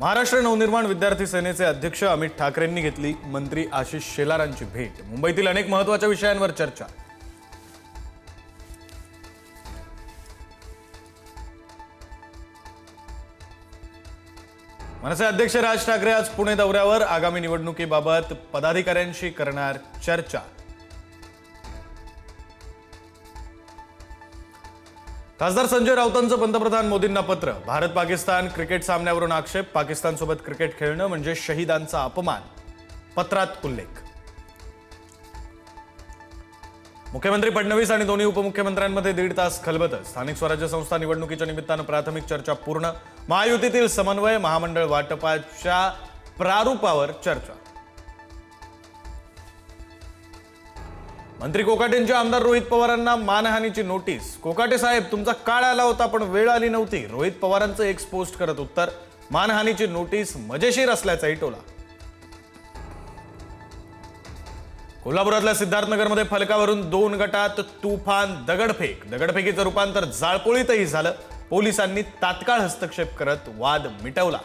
महाराष्ट्र नवनिर्माण विद्यार्थी सेनेचे अध्यक्ष अमित ठाकरेंनी घेतली मंत्री आशिष शेलारांची भेट. मुंबईतील अनेक महत्त्वाच्या विषयांवर चर्चा. मनसे अध्यक्ष राज ठाकरे आज पुणे दौऱ्यावर. आगामी निवडणुकीबाबत पदाधिकाऱ्यांशी करणार चर्चा. खासदार संजय राऊतांचं पंतप्रधान मोदींना पत्र. भारत पाकिस्तान क्रिकेट सामन्यावरून आक्षेप. पाकिस्तानसोबत क्रिकेट खेळणं म्हणजे शहीदांचा अपमान. पत्रात उल्लेख. मुख्यमंत्री फडणवीस आणि दोन्ही उपमुख्यमंत्र्यांमध्ये दीड तास खलबतच स्थानिक स्वराज्य संस्था निवडणुकीच्या निमित्तानं प्राथमिक चर्चा पूर्ण. महायुतीतील समन्वय महामंडळ वाटपाच्या प्रारूपावर चर्चा. मंत्री कोकाटेंच्या आमदार रोहित पवारांना मानहानीची नोटीस. कोकाटे साहेब तुमचा काळ आला होता पण वेळ आली नव्हती. रोहित पवारांचं एक्स पोस्ट करत उत्तर. मानहानीची नोटीस मजेशीर असल्याचाही टोला. कोल्हापुरातल्या सिद्धार्थनगरमध्ये फलकावरून दोन गटात तुफान दगडफेक. दगडफेकीचं रूपांतर जाळपोळीतही झालं. पोलिसांनी तात्काळ हस्तक्षेप करत वाद मिटवला.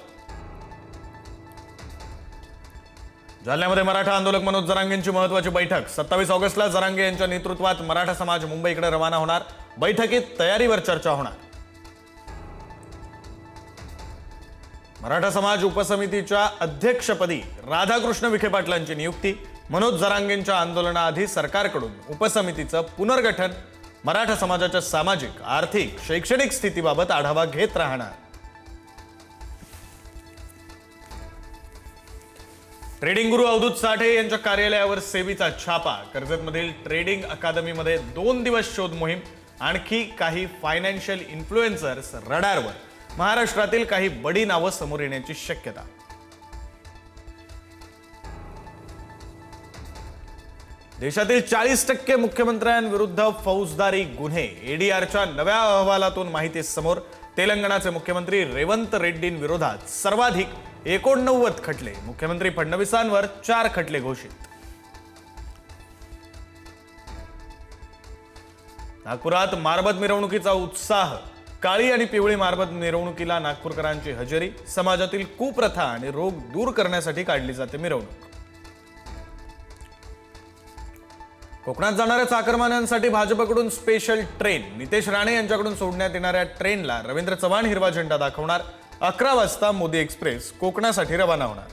जालन्यामध्ये मराठा आंदोलक मनोज जरांगेंची महत्वाची बैठक. सत्तावीस ऑगस्टला जरांगे यांच्या नेतृत्वात मराठा समाज मुंबईकडे रवाना होणार. बैठकीत तयारीवर चर्चा होणार. मराठा समाज उपसमितीच्या अध्यक्षपदी राधाकृष्ण विखे पाटलांची नियुक्ती. मनोज जरांगेंच्या आंदोलनाआधी सरकारकडून उपसमितीचं पुनर्गठन. मराठा समाजाच्या सामाजिक आर्थिक शैक्षणिक स्थितीबाबत आढावा घेत राहणार. ट्रेडिंग गुरु अवधूत साठे यांच्या कार्यालयावर सेवेचा छापा. कर्जतमधील ट्रेडिंग अकादमीमध्ये दोन दिवस शोध मोहीम आणखी काही फायनान्शियल इन्फ्लुएन्सर्स रडारवर. महाराष्ट्रातील काही बडी नावं समोर येण्याची शक्यता. देशातील चाळीस टक्के मुख्यमंत्र्यांविरुद्ध फौजदारी गुन्हे. एडीआरच्या नव्या अहवालातून माहिती समोर. तेलंगणाचे मुख्यमंत्री रेवंत रेड्डींविरोधात सर्वाधिक एकोणनव्वद खटले. मुख्यमंत्री फडणवीसांवर चार खटले घोषित. नागपुरात मारबत मिरवणुकीचा उत्साह. काळी आणि पिवळी मारबत मिरवणुकीला नागपूरकरांची हजेरी. समाजातील कुप्रथा आणि रोग दूर करण्यासाठी काढली जाते मिरवणूक. कोकणात जाणाऱ्या चाकरमान्यांसाठी भाजपकडून स्पेशल ट्रेन नितेश राणे यांच्याकडून सोडण्यात येणाऱ्या ट्रेनला रवींद्र चव्हाण हिरवा झेंडा दाखवणार. अकरा वाजता मोदी एक्सप्रेस कोकणासाठी रवाना होणार.